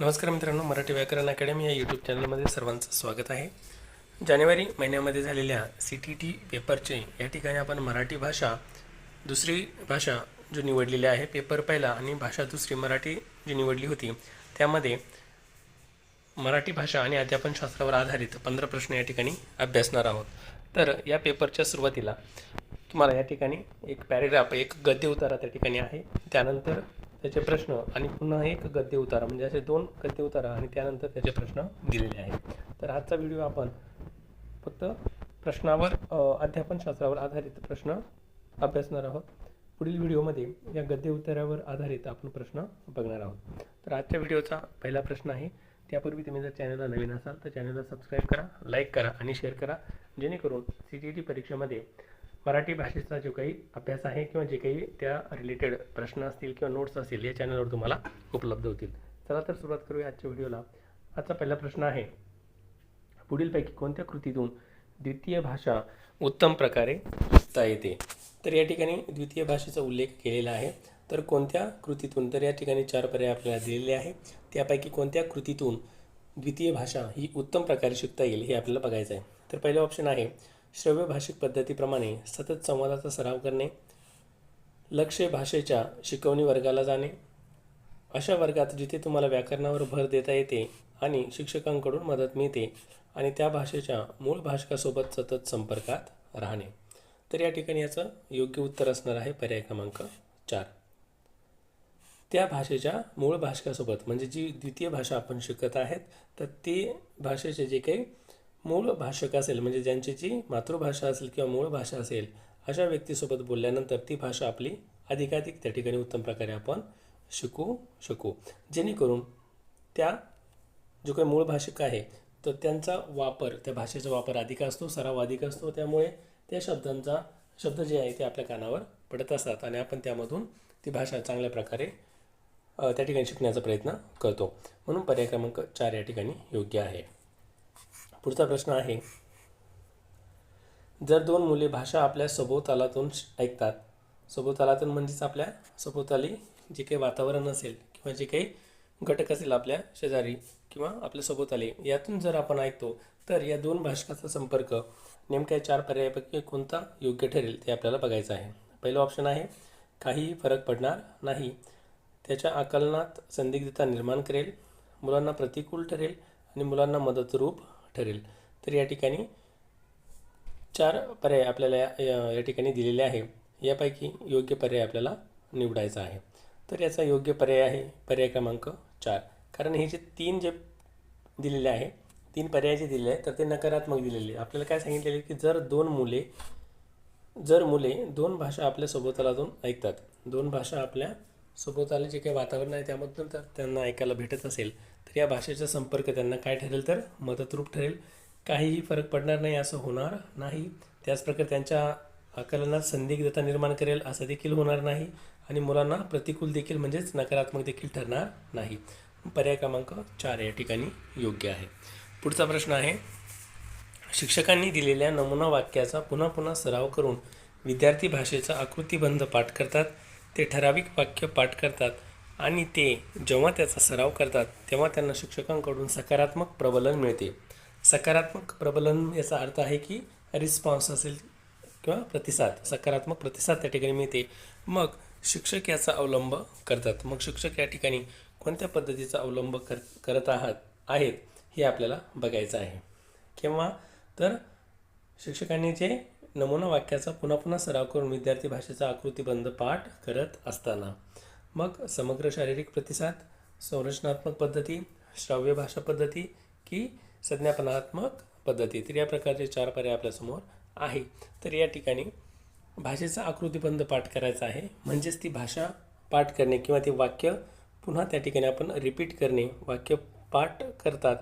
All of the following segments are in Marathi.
नमस्कार मित्रांनो मराठी व्याकरण अकॅडमी या यूट्यूब चॅनलमध्ये सर्वांचं स्वागत आहे. जानेवारी महिन्यामध्ये झालेल्या सी टी टी पेपरचे या ठिकाणी आपण मराठी भाषा दुसरी भाषा जो निवडलेली आहे पेपर पहिला आणि भाषा दुसरी मराठी जी निवडली होती त्यामध्ये मराठी भाषा आणि अध्यापनशास्त्रावर आधारित पंधरा प्रश्न या ठिकाणी अभ्यासणार आहोत. तर या पेपरच्या सुरुवातीला तुम्हाला या ठिकाणी एक पॅरेग्राफ एक गद्य उतारा त्या ठिकाणी आहे. त्यानंतर त्याचे प्रश्न आणि पुन्हा एक गद्य उतारा म्हणजे असे दोन गद्य उतारा आणि त्यानंतर त्याचे प्रश्न दिलेले आहेत. तर आजचा व्हिडिओ आपण फक्त प्रश्नावर अध्यापनशास्त्रावर आधारित प्रश्न अभ्यासणार आहोत. पुढील व्हिडिओमध्ये या गद्य उतारावर आधारित आपण प्रश्न बघणार आहोत. तर आजच्या व्हिडिओचा पहिला प्रश्न आहे त्यापूर्वी तुम्ही जर चॅनलला नवीन असाल तर चॅनलला सबस्क्राईब करा लाईक करा आणि शेअर करा जेणेकरून सी टी टी परीक्षेमध्ये मराठी भाषेचा जो काही अभ्यास आहे किंवा जे काही त्या रिलेटेड प्रश्न असतील किंवा नोट्स असतील या चॅनलवर तुम्हाला उपलब्ध होतील. चला तर सुरुवात करूया आजच्या व्हिडिओला. आजचा पहिला प्रश्न आहे पुढीलपैकी कोणत्या कृतीतून द्वितीय भाषा उत्तम प्रकारे शिकता येते? तर या ठिकाणी द्वितीय भाषेचा उल्लेख केलेला आहे. तर कोणत्या कृतीतून तर या ठिकाणी चार पर्याय आपल्याला दिलेले आहे त्यापैकी कोणत्या कृतीतून द्वितीय भाषा ही उत्तम प्रकारे शिकता येईल हे आपल्याला बघायचं आहे. तर पहिलं ऑप्शन आहे श्रव्य भाषिक पद्धतीप्रमाणे सतत संवादाचा सराव करणे लक्ष्य भाषेच्या शिकवणी वर्गाला जाणे. अशा वर्गात जिथे तुम्हाला व्याकरणावर भर देता येते आणि शिक्षकांकडून मदत मिळते आणि त्या भाषेच्या मूळ भाषकासोबत सतत संपर्कात राहणे. तर या ठिकाणी याचं योग्य उत्तर असणार आहे पर्याय क्रमांक चार. त्या भाषेच्या मूळ भाषकासोबत म्हणजे जी द्वितीय भाषा आपण शिकत आहेत तर ते भाषेचे जे काही मूळ भाषक असेल म्हणजे ज्यांची जी मातृभाषा असेल किंवा मूळ भाषा असेल अशा व्यक्तीसोबत बोलल्यानंतर ती भाषा आपली अधिकाधिक त्या ठिकाणी उत्तम प्रकारे आपण शिकू शकू. जेणेकरून त्या जो काही मूळ भाषिक आहे तर त्यांचा वापर त्या भाषेचा वापर अधिक असतो सराव अधिक असतो त्यामुळे त्या शब्दांचा शब्द जे आहे ते आपल्या कानावर पडत असतात आणि आपण त्यामधून ती भाषा चांगल्या प्रकारे त्या ठिकाणी शिकण्याचा प्रयत्न करतो. म्हणून पर्याय क्रमांक चार या ठिकाणी योग्य आहे. पुढचा प्रश्न आहे. जर दोन मुले भाषा आपल्या सभोवतालातून ऐकतात सभोवतालातून म्हणजेच आपल्या सभोवताली जे काही वातावरण असेल किंवा जे काही घटक असेल आपल्या शेजारी किंवा आपल्या सभोवताली यातून जर आपण ऐकतो तर या दोन भाषकाचा संपर्क नेमक्या चार पर्यायापैकी कोणता योग्य ठरेल ते आपल्याला बघायचं आहे. पहिलं ऑप्शन आहे काहीही फरक पडणार नाही. त्याच्या आकलनात संदिग्धता निर्माण करेल. मुलांना प्रतिकूल ठरेल आणि मुलांना मदतरूप ठरेल. तर या ठिकाणी चार पर्याय आपल्याला या या- ठिकाणी दिलेले आहे. यापैकी योग्य पर्याय आपल्याला निवडायचा आहे. तर याचा योग्य पर्याय आहे पर्याय क्रमांक चार. कारण हे जे तीन जे दिलेले आहे तीन पर्याय जे दिलेले आहेत तर ते नकारात्मक दिलेले आपल्याला काय सांगितलेले की जर दोन मुले जर मुले दोन भाषा आपल्या सोबतालातून ऐकतात. दोन भाषा आपल्या सोबताला जे काही वातावरण आहे त्यामधून तर त्यांना ऐकायला भेटत असेल. तर या भाषेचा संपर्क त्यांना काय ठरेल तर मदतरूप ठरेल. काहीही फरक पडणार नाही असं होणार नाही. त्याचप्रकारे त्यांच्या आकलनात संदिग्धता निर्माण करेल असं देखील होणार नाही. आणि मुलांना प्रतिकूल देखील म्हणजेच नकारात्मक देखील ठरणार नाही. पर्याय क्रमांक चार या ठिकाणी योग्य आहे. पुढचा प्रश्न आहे शिक्षकांनी दिलेल्या नमुना वाक्याचा पुन्हा पुन्हा सराव करून विद्यार्थी भाषेचा आकृतीबंध पाठ करतात. ते ठराविक वाक्य पाठ करतात. आणि ते जेव्हा त्याचा सराव करतात तेव्हा त्यांना शिक्षकांकडून सकारात्मक प्रबलन मिळते. सकारात्मक प्रबलन याचा अर्थ आहे की रिस्पॉन्स असेल किंवा प्रतिसाद सकारात्मक प्रतिसाद त्या ठिकाणी मिळते. मग शिक्षक याचा अवलंब करतात. मग शिक्षक या ठिकाणी कोणत्या पद्धतीचा अवलंब कर करत आहात आहेत हे आपल्याला बघायचं आहे. किंवा तर शिक्षकांनी जे नमुना वाक्याचा पुन्हा पुन्हा सराव करून विद्यार्थी भाषेचा आकृतीबंध पाठ करत असताना मग समग्र शारीरिक प्रतिसाद संरचनात्मक पद्धती श्राव्य भाषा पद्धती की संज्ञापनात्मक पद्धती. तर या प्रकारचे चार पर्याय आपल्यासमोर आहे. तर या ठिकाणी भाषेचा आकृतीबंध पाठ करायचा आहे. म्हणजेच ती भाषा पाठ करणे किंवा ते वाक्य पुन्हा त्या ठिकाणी आपण रिपीट करणे वाक्य पाठ करतात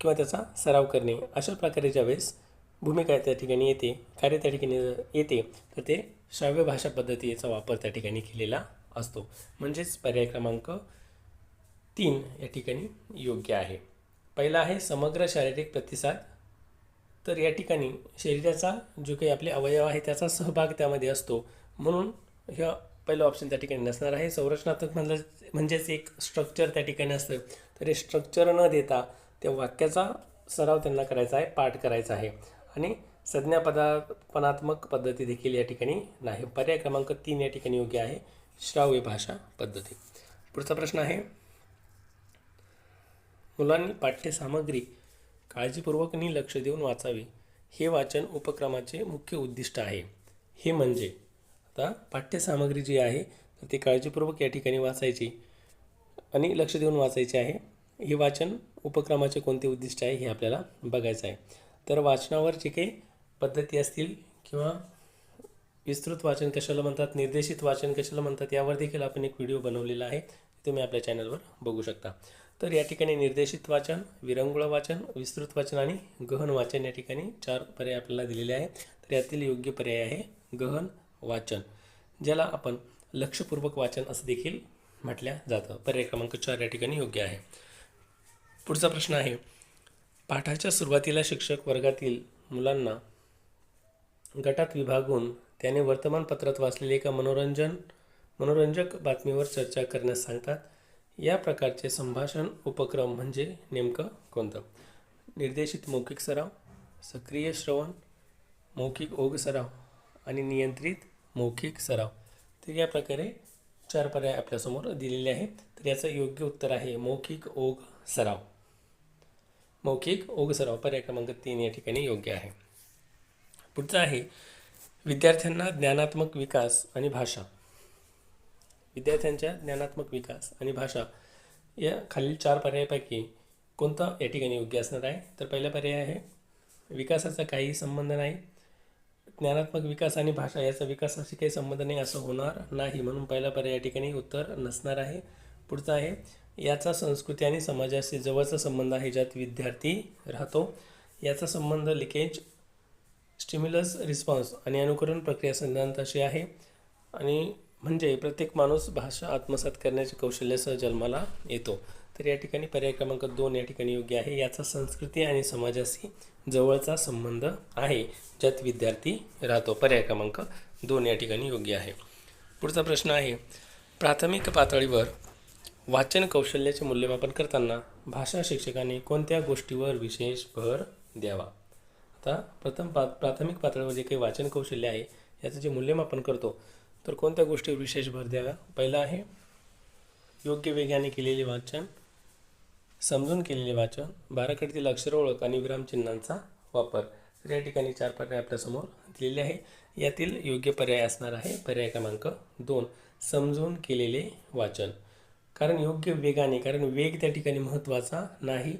किंवा त्याचा सराव करणे. अशा प्रकारे ज्यावेळेस भूमिका त्या ठिकाणी येते कार्य त्या ठिकाणी येते तर ते श्राव्य भाषा पद्धतीचा वापर त्या ठिकाणी केलेला असतो. म्हणजेच पर्याय क्रमांक तीन या ठिकाणी योग्य आहे. पहिला आहे समग्र शारीरिक प्रतिसाद. तर या ठिकाणी शरीराचा जो काही आपले अवयव आहे त्याचा सहभाग त्यामध्ये असतो. म्हणून ह्या पहिलं ऑप्शन त्या ठिकाणी नसणार आहे. संरचनात्मक म्हणलं म्हणजेच एक स्ट्रक्चर त्या ठिकाणी असतं. तर हे स्ट्रक्चर न देता त्या वाक्याचा सराव त्यांना करायचा आहे पाठ करायचा आहे. आणि संज्ञापदापनात्मक पद्धती देखील या ठिकाणी नाही. पर्याय क्रमांक तीन या ठिकाणी योग्य आहे. श्राव्य भाषा पद्धती. पुढचा प्रश्न आहे मुलांनी पाठ्यसामग्री काळजीपूर्वक आणि लक्ष देऊन वाचावी हे वाचन उपक्रमाचे मुख्य उद्दिष्ट आहे. हे म्हणजे आता पाठ्यसामग्री जी आहे तर ती काळजीपूर्वक या ठिकाणी वाचायची आणि लक्ष देऊन वाचायचे आहे. हे वाचन उपक्रमाचे कोणते उद्दिष्ट आहे हे आपल्याला बघायचं आहे. तर वाचनावर जे काही पद्धती असतील किंवा विस्तृत वाचन कशाला म्हणतात निर्देशित वाचन कशाला म्हणतात यावर देखील आपण एक व्हिडिओ बनवलेला आहे. तुम्ही आपल्या चॅनलवर बघू शकता. तर या ठिकाणी निर्देशित वाचन विरंगुळ वाचन विस्तृत वाचन आणि गहन वाचन या ठिकाणी चार पर्याय आपल्याला दिलेले आहेत. तर यातील योग्य पर्याय आहे गहन वाचन ज्याला आपण लक्षपूर्वक वाचन असं देखील म्हटल्या जातं. पर्याय क्रमांक चार या ठिकाणी योग्य आहे. पुढचा प्रश्न आहे पाठाच्या सुरुवातीला शिक्षक वर्गातील मुलांना गटात विभागून त्याने वर्तमानपत्रात वाचलेले एका मनोरंजन मनोरंजक बातमीवर चर्चा करण्यास सांगतात. या प्रकारचे संभाषण उपक्रम म्हणजे नेमकं कोणतं? निर्देशित मौखिक सराव सक्रिय श्रवण मौखिक ओघ सराव आणि नियंत्रित मौखिक सराव. तर या प्रकारे चार पर्याय आपल्यासमोर दिलेले आहेत. तर याचं योग्य उत्तर आहे मौखिक ओघ सराव. मौखिक ओघ सराव पर्याय क्रमांक तीन या ठिकाणी योग्य आहे. पुढचं आहे विद्यार्थ्यांना ज्ञानात्मक विकास आणि भाषा. विद्यार्थ्यांच्या ज्ञानात्मक विकास आणि भाषा या खालील चार पर्यायापैकी कोणता या ठिकाणी योग्य असणार आहे? तर पहिला पर्याय आहे विकासाचा काही संबंध नाही. ज्ञानात्मक विकास आणि भाषा याचा विकासाशी काही संबंध नाही असं होणार नाही म्हणून पहिला पर्याय या ठिकाणी उत्तर नसणार आहे. पुढचा आहे याचा संस्कृती आणि समाजाशी जवळचा संबंध आहे ज्यात विद्यार्थी राहतो. याचा संबंध लिकेज स्टिम्युलस रिस्पॉन्स आणि अनुकरण प्रक्रिया सिद्धांत अशी आहे. आणि म्हणजे प्रत्येक माणूस भाषा आत्मसात करण्याच्या कौशल्यासह जन्माला येतो. तर या ठिकाणी पर्याय क्रमांक दोन या ठिकाणी योग्य आहे. याचा संस्कृती आणि समाजाशी जवळचा संबंध आहे. ज्यात विद्यार्थी राहतो. पर्याय क्रमांक दोन या ठिकाणी योग्य आहे. पुढचा प्रश्न आहे. प्राथमिक पातळीवर वाचन कौशल्याचे मूल्यमापन करताना भाषा शिक्षकाने कोणत्या गोष्टीवर विशेष भर द्यावा? आता प्रथम पा प्राथमिक पातळीवर जे काही वाचन कौशल्य आहे याचं जे मूल्यमापन करतो तर कोणत्या गोष्टीवर विशेष भर द्यावा? पहिला आहे योग्य वेगाने केलेले वाचन समजून केलेले वाचन बाराकडतील अक्षर ओळख आणि विरामचिन्हांचा वापर. तर या ठिकाणी चार पर्याय आपल्यासमोर दिलेले आहे. यातील योग्य पर्याय असणार आहे पर्याय क्रमांक दोन समजून केलेले वाचन. कारण योग्य वेगाने कारण वेग त्या ठिकाणी महत्त्वाचा नाही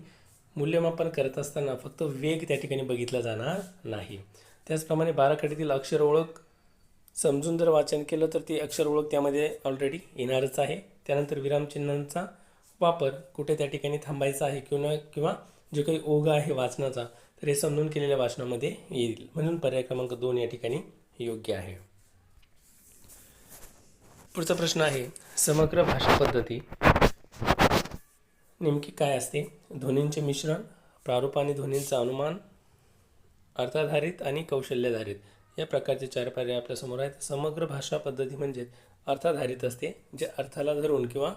मूल्यमापन करत असताना फक्त वेग त्या ठिकाणी बघितला जाणार नाही. त्याचप्रमाणे बाराखडीतील अक्षर ओळख समजून जर वाचन केलं तर ती अक्षर ओळख त्यामध्ये ऑलरेडी येणारच आहे. त्यानंतर विरामचिन्हांचा वापर कुठे त्या ठिकाणी थांबायचा आहे किंवा किंवा जे काही ओघ आहे वाचनाचा तर हे समजून केलेल्या वाचनामध्ये येईल. म्हणून पर्याय क्रमांक दोन या ठिकाणी योग्य आहे. पुढचा प्रश्न आहे समग्र भाषा पद्धती. नेमकी काय असते? ध्वनींचे मिश्रण प्रारूप आणि ध्वनींचा अनुमान अर्थाधारित आणि कौशल्याधारित. या प्रकारचे चार पर्याय आपल्यासमोर आहेत. समग्र भाषा पद्धती म्हणजे अर्थाधारित असते जे अर्थाला धरून किंवा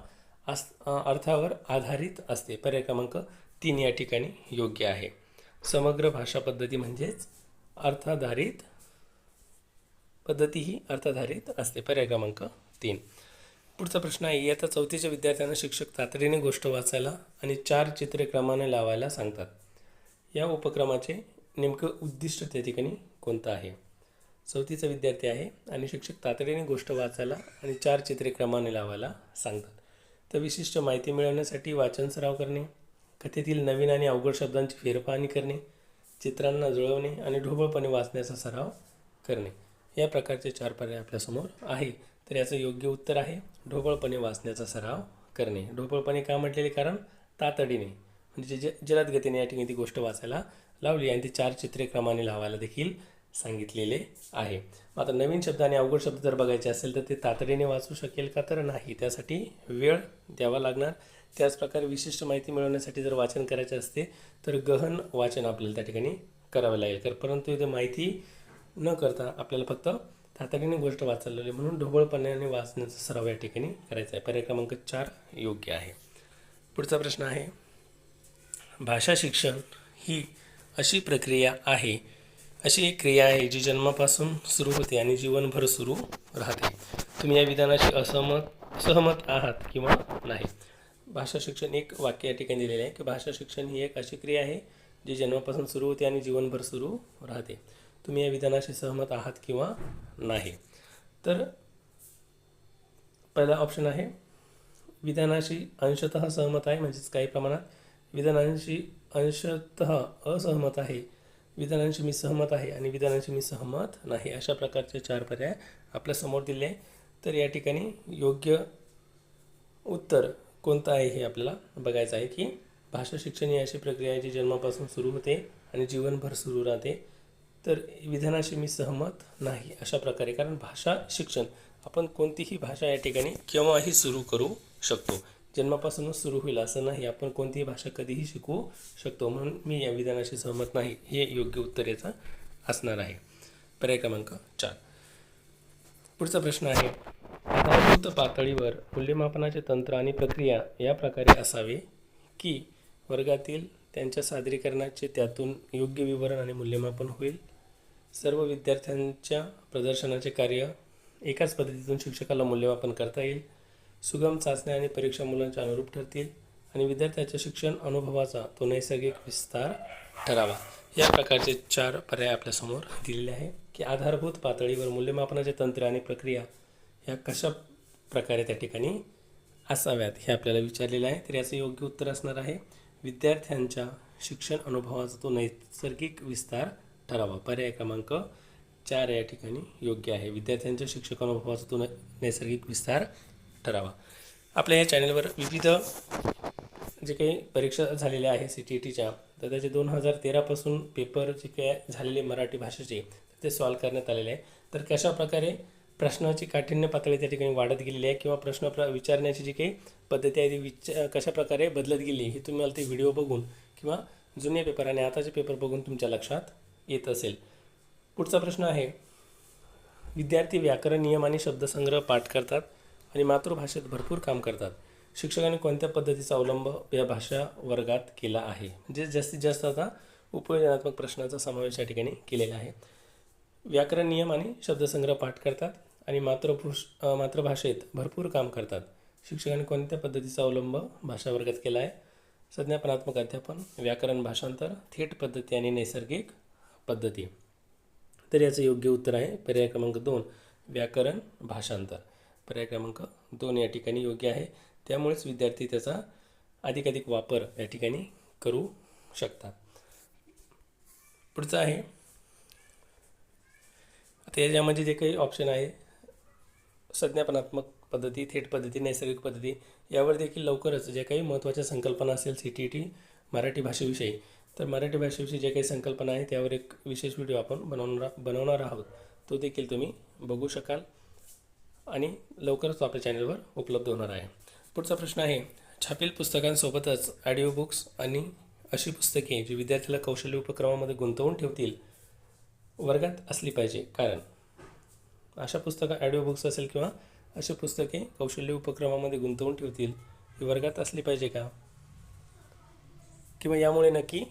अस अर्थावर आधारित असते. पर्याय क्रमांक तीन या ठिकाणी योग्य आहे. समग्र भाषा पद्धती म्हणजेच अर्थाधारित पद्धती ही अर्थाधारित असते. पर्याय क्रमांक तीन. पुढचा प्रश्न आहे इयत्ता चौथीच्या विद्यार्थ्यांना शिक्षक तातडीने गोष्ट वाचायला आणि चार चित्रे क्रमाने लावायला सांगतात. या उपक्रमाचे नेमकं उद्दिष्ट त्या ठिकाणी कोणतं आहे? चौथीचा विद्यार्थी आहे आणि शिक्षक तातडीने गोष्ट वाचायला आणि चार चित्रे क्रमाने लावायला सांगतात. तर विशिष्ट माहिती मिळवण्यासाठी वाचन सराव करणे कथेतील नवीन आणि अवघड शब्दांची फेरपाहणी करणे चित्रांना जुळवणे आणि ढोबळपणे वाचण्याचा सराव करणे. या प्रकारचे चार पर्याय आपल्यासमोर आहे. तर याचं योग्य उत्तर आहे ढोबळपणे वाचण्याचा सराव करणे. ढोबळपणे का म्हटलेले कारण तातडीने म्हणजे जे जलद गतीने या ठिकाणी ती गोष्ट वाचायला लावली आणि ती चार चित्रे क्रमाने लावायला देखील सांगितलेले आहे. आता नवीन शब्द आणि अवघड शब्द जर बघायचे असेल तर ते तातडीने वाचू शकेल का तर नाही. त्यासाठी वेळ द्यावा लागणार. त्याचप्रकारे विशिष्ट माहिती मिळवण्यासाठी जर वाचन करायचे असते तर गहन वाचन आपल्याला त्या ठिकाणी करावं लागेल. तर परंतु इथे माहिती न करता आपल्याला फक्त तातडीने गोष्ट वाचलेली म्हणून ढोबळपणाने वाचण्याचा सराव या ठिकाणी करायचा आहे. पर्याय क्रमांक चार योग्य आहे. पुढचा प्रश्न आहे भाषा शिक्षण ही अशी प्रक्रिया आहे अशी एक क्रिया आहे जी जन्मापासून सुरू होते आणि जीवनभर सुरू राहते. तुम्ही या विधानाशी असहमत सहमत आहात किंवा नाही? भाषा शिक्षण एक वाक्य या ठिकाणी दिलेले आहे की भाषा शिक्षण ही एक अशी क्रिया आहे जी जन्मापासून सुरू होते आणि जीवनभर सुरू राहते. तुम्ही या विधानाशी सहमत आहात किंवा नाही. तर पहिला ऑप्शन आहे विधानाशी अंशतः सहमत आहे म्हणजेच काही प्रमाणात विधानांशी अंशतः असहमत आहे. विधानांशी मी सहमत आहे आणि विधानांशी मी सहमत नाही. अशा प्रकारचे चार पर्याय आपल्यासमोर दिले आहे तर या ठिकाणी योग्य उत्तर कोणतं आहे हे आपल्याला बघायचं आहे की भाषा शिक्षण ही अशी प्रक्रिया आहे जी जन्मापासून सुरू होते आणि जीवनभर सुरू राहते. तर विधानाशी मी सहमत नाही अशा प्रकारे. कारण भाषा शिक्षण आपण कोणतीही भाषा या ठिकाणी केव्हाही सुरू करू शकतो. जन्मापासूनच सुरू होईल असं नाही. आपण कोणतीही भाषा कधीही शिकवू शकतो. म्हणून मी या विधानाशी सहमत नाही. हे योग्य उत्तर याचा असणार आहे. पर्याय क्रमांक चार. पुढचा प्रश्न आहे आधारभूत पातळीवर मूल्यमापनाचे तंत्र आणि प्रक्रिया या प्रकारे असावे की वर्गातील त्यांच्या सादरीकरणाचे त्यातून योग्य विवरण आणि मूल्यमापन होईल? सर्व विद्यार्थ्यांच्या प्रदर्शनाचे कार्य एकाच पद्धतीतून शिक्षकाला मूल्यमापन करता येईल. सुगम चाचण्या आणि परीक्षा मुलांच्या अनुरूप ठरतील आणि विद्यार्थ्याच्या शिक्षण अनुभवाचा तो नैसर्गिक विस्तार ठरावा. या प्रकारचे चार पर्याय आपल्यासमोर दिलेले आहे की आधारभूत पातळीवर मूल्यमापनाचे तंत्र आणि प्रक्रिया ह्या कशा प्रकारे त्या ठिकाणी असाव्यात हे आपल्याला विचारलेलं आहे. तर याचं योग्य उत्तर असणार आहे. विद्यार्थ्यांच्या शिक्षण अनुभवाचा तो नैसर्गिक विस्तार ठरावा. पर्याय क्रमांक चार या ठिकाणी योग्य आहे. विद्यार्थ्यांच्या शिक्षक नैसर्गिक विस्तार ठरावा. आपल्या या चॅनलवर विविध जे काही परीक्षा झालेल्या आहे सी टी ई टीच्या तर त्याचे दोन हजार तेरापासून पेपर जे काही झालेले मराठी भाषेचे ते सॉल्व करण्यात आलेले आहे तर कशा प्रकारे प्रश्नाची काठिण्य पातळी त्या ठिकाणी वाढत गेलेली आहे किंवा प्रश्न प्र विचारण्याची जी काही पद्धती आहे ती विच कशाप्रकारे बदलत गेली हे तुम्ही मला ते व्हिडिओ बघून किंवा जुने पेपर आणि आताचे पेपर बघून तुमच्या लक्षात येत असेल. पुढचा प्रश्न आहे विद्यार्थी व्याकरण नियम आणि शब्दसंग्रह पाठ करतात आणि मातृभाषेत भरपूर काम करतात. शिक्षकांनी कोणत्या पद्धतीचा अवलंब या भाषा वर्गात केला आहे? म्हणजे जास्तीत जास्त आता उपयोजनात्मक प्रश्नाचा समावेश या ठिकाणी केलेला आहे. व्याकरण नियम आणि शब्दसंग्रह पाठ करतात आणि मातृभूष मातृभाषेत भरपूर काम करतात. शिक्षकांनी कोणत्या पद्धतीचा अवलंब भाषा वर्गात केला आहे? संज्ञापनात्मक अध्यापन व्याकरण भाषांतर थेट पद्धती आणि नैसर्गिक पद्धती. तर याचं योग्य उत्तर आहे पर्याय क्रमांक दोन व्याकरण भाषांतर. पर्याय क्रमांक दोन या ठिकाणी योग्य आहे. त्यामुळेच विद्यार्थी त्याचा अधिकाधिक वापर या ठिकाणी करू शकतात. पुढचं आहे. आता याच्यामध्ये जे काही ऑप्शन आहे संज्ञापनात्मक पद्धती थेट पद्धती नैसर्गिक पद्धती यावर देखील लवकरच ज्या काही महत्त्वाच्या संकल्पना असेल सी टी टी मराठी भाषेविषयी तर मराठी भाषेविषयी जे काही संकल्पना आहे त्यावर एक विशेष व्हिडिओ आपण बनवणार बनवणार आहोत. तो देखील तुम्ही बघू शकाल आणि लवकरच तो आपल्या चॅनलवर उपलब्ध होणार आहे. पुढचा प्रश्न आहे छापील पुस्तकांसोबतच ऑडिओ बुक्स आणि अशी पुस्तके जी विद्यार्थ्याला कौशल्य उपक्रमामध्ये गुंतवून ठेवतील वर्गात असली पाहिजे. कारण अशा पुस्तकं ऑडिओ बुक्स असेल किंवा अशी पुस्तके कौशल्य उपक्रमामध्ये गुंतवून ठेवतील ही वर्गात असली पाहिजे का? किंवा यामुळे नक्की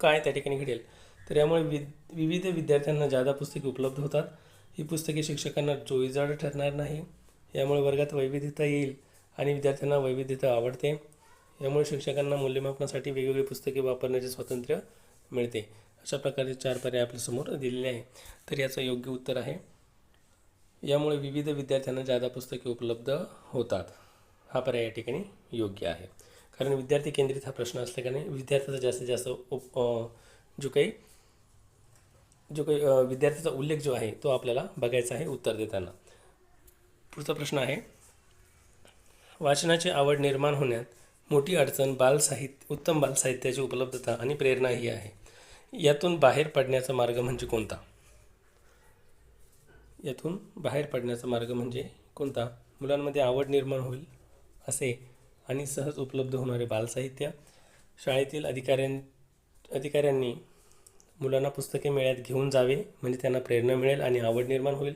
काय त्या ठिकाणी घडेल? तर यामुळे वि विविध विद्यार्थ्यांना जादा पुस्तके उपलब्ध होतात ही पुस्तके शिक्षकांना जोईजाड ठरणार नाही. यामुळे वर्गात वैविध्यता येईल आणि विद्यार्थ्यांना वैविध्यता आवडते. यामुळे शिक्षकांना मूल्यमापनासाठी वेगवेगळी पुस्तके वापरण्याचे स्वातंत्र्य मिळते. अशा प्रकारचे चार पर्याय आपल्यासमोर दिलेले आहे. तर याचं योग्य उत्तर आहे. यामुळे विविध विद्यार्थ्यांना जादा पुस्तके उपलब्ध होतात हा पर्याय या ठिकाणी योग्य आहे. कारण विद्यार्थी केंद्रित हा प्रश्न असल्याने विद्यार्थ्याचा जास्तीत जास्त उप जो काही जो काही विद्यार्थ्याचा उल्लेख जो आहे तो आपल्याला बघायचा आहे उत्तर देताना. पुढचा प्रश्न आहे वाचनाची आवड निर्माण होण्यात मोठी अडचण बालसाहित्य उत्तम बालसाहित्याची उपलब्धता आणि प्रेरणा ही आहे. यातून बाहेर पडण्याचा मार्ग म्हणजे कोणता? यातून बाहेर पडण्याचा मार्ग म्हणजे कोणता? मुलांमध्ये आवड निर्माण होईल असे आणि सहज उपलब्ध होणारे बालसाहित्य. शाळेतील अधिकाऱ्यां अधिकाऱ्यांनी मुलांना पुस्तके मेळ्यात घेऊन जावे म्हणजे त्यांना प्रेरणा मिळेल आणि आवड निर्माण होईल.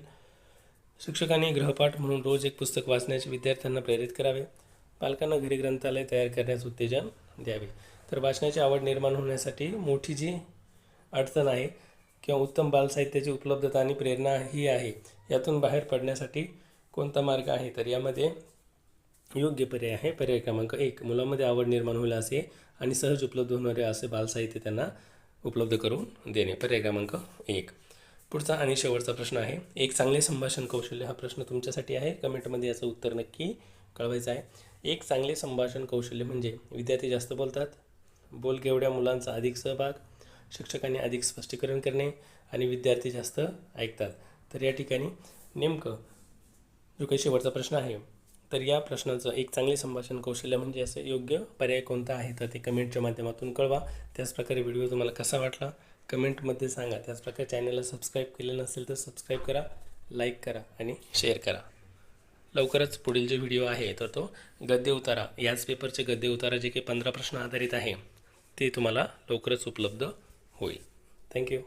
शिक्षकांनी गृहपाठ म्हणून रोज एक पुस्तक वाचण्याचे विद्यार्थ्यांना प्रेरित करावे. पालकांना घरी ग्रंथालय तयार करण्यास उत्तेजन द्यावे. तर वाचनाची आवड निर्माण होण्यासाठी मोठी जी अडचण आहे किंवा उत्तम बालसाहित्याची उपलब्धता आणि प्रेरणा ही आहे यातून बाहेर पडण्यासाठी कोणता मार्ग आहे? तर यामध्ये योग्य पर्याय आहे. पर्याय क्रमांक एक मुलांमध्ये आवड निर्माण होईल असे आणि सहज उपलब्ध होणारे असे बालसाहित्य त्यांना उपलब्ध करून देणे. पर्याय क्रमांक एक. पुढचा आणि शेवटचा प्रश्न आहे. एक चांगले संभाषण कौशल्य हा प्रश्न तुमच्यासाठी आहे. कमेंटमध्ये याचं उत्तर नक्की कळवायचं आहे. एक चांगले संभाषण कौशल्य म्हणजे विद्यार्थी जास्त बोलतात. बोलकेवढ्या मुलांचा अधिक सहभाग शिक्षकांनी अधिक स्पष्टीकरण करणे आणि विद्यार्थी जास्त ऐकतात. तर या ठिकाणी नेमकं जो काही शेवटचा प्रश्न आहे तर या प्रश्नाचं एक चांगले संभाषण कौशल्य म्हणजे असं योग्य पर्याय कोणता आहे? तर ते कमेंटच्या माध्यमातून कळवा. त्याचप्रकारे व्हिडिओ तुम्हाला कसा वाटला? कमेंटमध्ये सांगा. त्याचप्रकारे चॅनलला सबस्क्राईब केलं नसेल तर सबस्क्राईब करा लाईक करा आणि शेअर करा. लवकरच पुढील जे व्हिडिओ आहे तर तो गद्य उतारा. याच पेपरचे गद्य उतारा जे काही पंधरा प्रश्न आधारित आहे ते तुम्हाला लवकरच उपलब्ध होईल. थँक्यू